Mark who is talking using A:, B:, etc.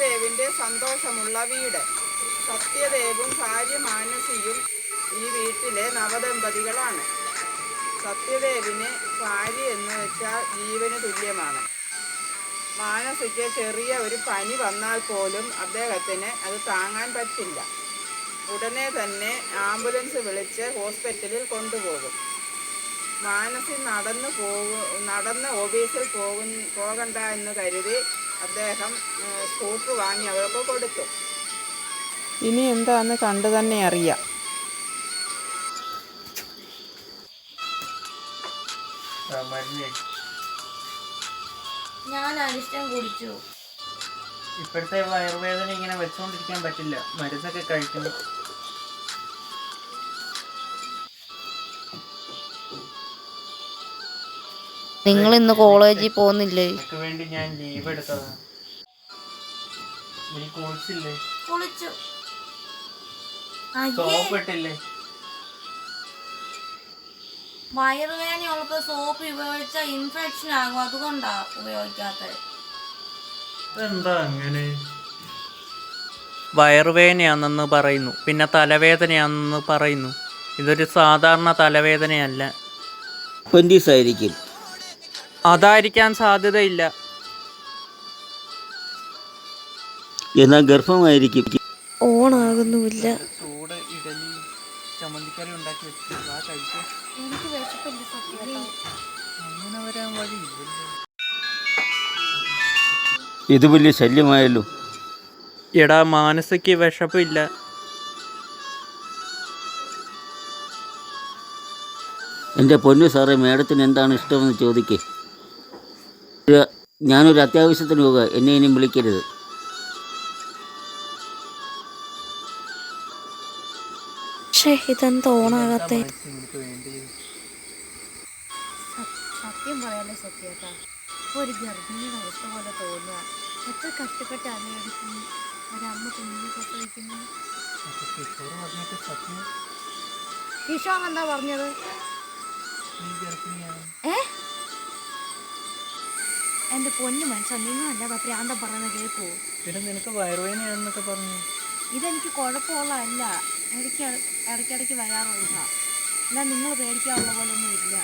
A: സത്യദേവിന്റെ സന്തോഷമുള്ള വീട്. സത്യദേവും ഭാര്യ മാനസിയും ഈ വീട്ടിലെ നവദമ്പതികളാണ്. സത്യദേവിന് ഭാര്യ എന്ന് വെച്ചാൽ ജീവന് തുല്യമാണ്. മാനസിക്ക് ചെറിയ ഒരു പനി വന്നാൽ പോലും അദ്ദേഹത്തിന് അത് താങ്ങാൻ പറ്റില്ല. ഉടനെ തന്നെ ആംബുലൻസ് വിളിച്ച് ഹോസ്പിറ്റലിൽ കൊണ്ടുപോകും. മാനസി നടന്നു പോകു നടന്ന് ഓഫീസിൽ പോകും പോകണ്ട എന്ന് കരുതി അദ്ദേഹം സ്കൂപ്പ് വാങ്ങി അവർക്ക് കൊടുത്തു. ഇനി എന്താന്ന് കണ്ടു തന്നെ അറിയാം.
B: ഞാൻ അരിഷ്ടം കുടിച്ചു.
C: ഇപ്പോഴത്തെ വയറുവേദന ഇങ്ങനെ വെച്ചുകൊണ്ടിരിക്കാൻ പറ്റില്ല. മരുന്നൊക്കെ കഴിക്കണം.
D: നിങ്ങൾ ഇന്ന് കോളേജിൽ പോകുന്നില്ലേ?
C: വേണ്ടി ഞാൻ ലീവ് എടുത്തതാണ് കുളിച്ചില്ലേ?
B: കുളിച്ചു.
C: സോപ്പ്
B: ഉപയോഗിച്ച ഇൻഫെക്ഷൻ ആകും. അതുകൊണ്ടാ ഉപയോഗിക്കാത്തത്.
C: എന്താ അങ്ങനെ? വയറുവേദനയാണെന്ന് പറയുന്നു. പിന്നെ തലവേദനയാണെന്ന് പറയുന്നു. ഇതൊരു സാധാരണ തലവേദനയല്ല.
E: അപ്പൻഡിക്സ് ആയിരിക്കും
C: അതായിരിക്കാൻ സാധ്യതയില്ല.
E: എന്നാൽ ഗർഭമായിരിക്കും.
D: ഓണാകുന്നുമില്ല.
C: ചൂട് ഇഡലി ചമ്മന്തിക്കറി ഉണ്ടാക്കി വെച്ചിട്ടുണ്ട് ആ കഴിക്കാൻ
B: എനിക്ക് വിശപ്പില്ല സത്യം
C: അങ്ങനെ വരാൻ വഴിയില്ലല്ലോ
E: ഇത് വലിയ ശല്യമായല്ലോ.
C: എടാ മാനസിക്ക് വിഷപ്പില്ല
E: എന്റെ പൊന്നു സാറേ മേഡത്തിന് എന്താണ് ഇഷ്ടമെന്ന് ചോദിക്കേ. ഞാനൊരു അത്യാവശ്യത്തിന് പോകുക എന്നെ ഇനിയും വിളിക്കരുത്.
D: പക്ഷേ ഇതെന്ത് ഓണാകാത്തെ
B: സത്യം പറയാലോ സത്യേട്ടാ. ഒരു ഗർഭിണി വയസ്സ പോലെ തോന്നുക. എത്ര കഷ്ടപ്പെട്ട് അലയടിക്കും ഒരമ്മ കുഞ്ഞിനെ പ്രസവിക്കുന്നു
C: അപ്പൊ കിഷോർ പറഞ്ഞിട്ട് സത്യം
B: കിഷോർ എന്താ പറഞ്ഞത് ഏ? എന്റെ പൊന്നു മനുഷ്യ നിങ്ങളല്ല പ്രാന്തം പറയുന്ന കേൾക്കൂ
C: പിന്നെ നിനക്ക് വയറുവേദനയാണെന്നൊക്കെ പറഞ്ഞു.
B: ഇതെനിക്ക് കുഴപ്പമുള്ളതല്ല. ഇടയ്ക്ക് ഇടയ്ക്കിടയ്ക്ക് വരാറുള്ള എന്നാൽ നിങ്ങൾ പേടിക്കാറുള്ള പോലൊന്നും ഇല്ല.